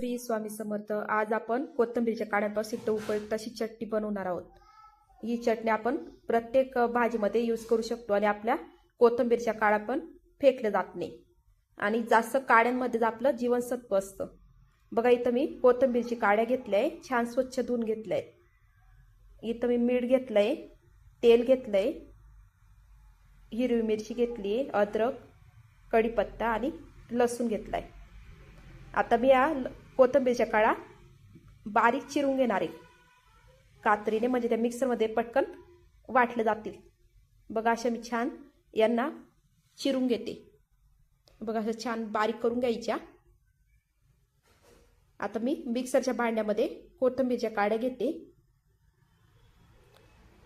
श्री स्वामी समर्थ आज आपण कोथिंबीरच्या काड्यांपासून तर उपयुक्त अशी चटणी बनवणार आहोत. ही चटणी आपण प्रत्येक भाजीमध्ये यूज करू शकतो आणि आपल्या कोथिंबीरच्या काळ्या पण फेकल्या जात नाही. आणि जास्त काड्यांमध्येच आपलं जीवनसत्व असतं. बघा इथं मी कोथंबीरची काड्या घेतल्या आहे छान स्वच्छ धुवून घेतलं आहे इथं मी मीठ घेतलं आहे तेल घेतलं आहे हिरवी मिरची घेतली आहे अद्रक कढीपत्ता आणि लसूण घेतला आहे आता मी या ल- कोथिंबीरच्या काळा बारीक चिरून घेणार. आहे कात्रीने म्हणजे त्या मिक्सरमध्ये पटकन वाटले जातील. बघा अशा मी छान यांना चिरून घेते. बघा असं छान बारीक करून घ्यायच्या. आता मी मिक्सरच्या भांड्यामध्ये कोथिंबीरच्या काड्या घेते.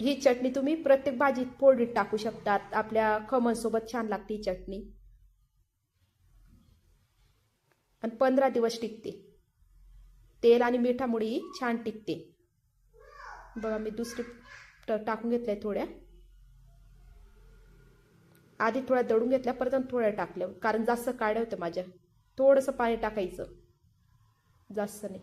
ही चटणी तुम्ही प्रत्येक भाजीत फोडणीत टाकू शकतात. आपल्या खमणसोबत छान लागते ही चटणी. आणि पंधरा दिवस टिकते. तेल आणि मिठामुळे ही छान टिकते. बघा मी दुसरी ट- टाकून घेतल्या थोड्या. आधी थोड्या दळून घेतल्या परत थोड्या टाकल्या. कारण जास्त काढ्या होत्या माझ्या. थोडंसं पाणी टाकायचं. जास्त नाही.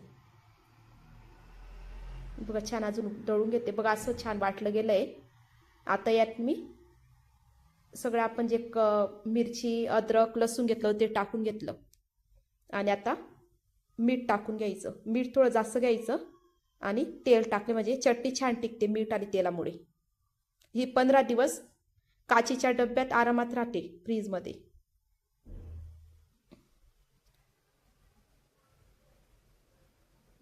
बघा छान अजून दळून घेते. बघा असं छान वाटलं गेलं आहे आता यात मी सगळं आपण जे क मिरची अद्रक लसूण घेतलं ते टाकून घेतलं. आणि आता मीठ टाकून घ्यायचं. मीठ थोडं जास्त घ्यायचं आणि तेल टाकले म्हणजे चटणी छान टिकते मीठ आणि तेलामुळे. ही पंधरा दिवस काचीच्या डब्यात आरामात राहते फ्रीजमध्ये.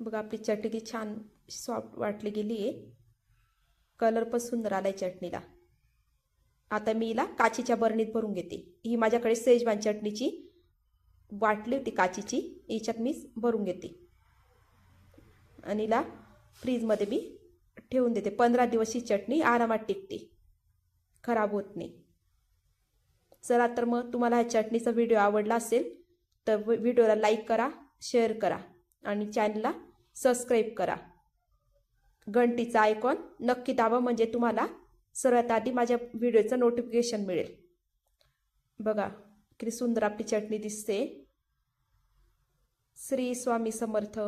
बघा आपली चटणी छान सॉफ्ट वाटली गेली आहे. कलर पण सुंदर आलाय चटणीला. आता मी हिला काचीच्या बरणीत भरून घेते. ही माझ्याकडे सेजवान चटणीची वाटली होती काचीची याच्यात मी भरून घेते. आणि हिला फ्रीजमध्ये मी ठेवून देते. पंधरा दिवस ही चटणी आरामात टिकते. खराब होत नाही. चला तर मग तुम्हाला ह्या चटणीचा व्हिडिओ आवडला असेल तर व्हिडिओला लाईक करा शेअर करा आणि चॅनलला सबस्क्राईब करा. घंटीचा आयकॉन नक्की दाबा म्हणजे तुम्हाला सर्वात आधी माझ्या व्हिडिओचं नोटिफिकेशन मिळेल. बघा किती सुंदर आपली चटणी दिसते. श्री स्वामी समर्थ.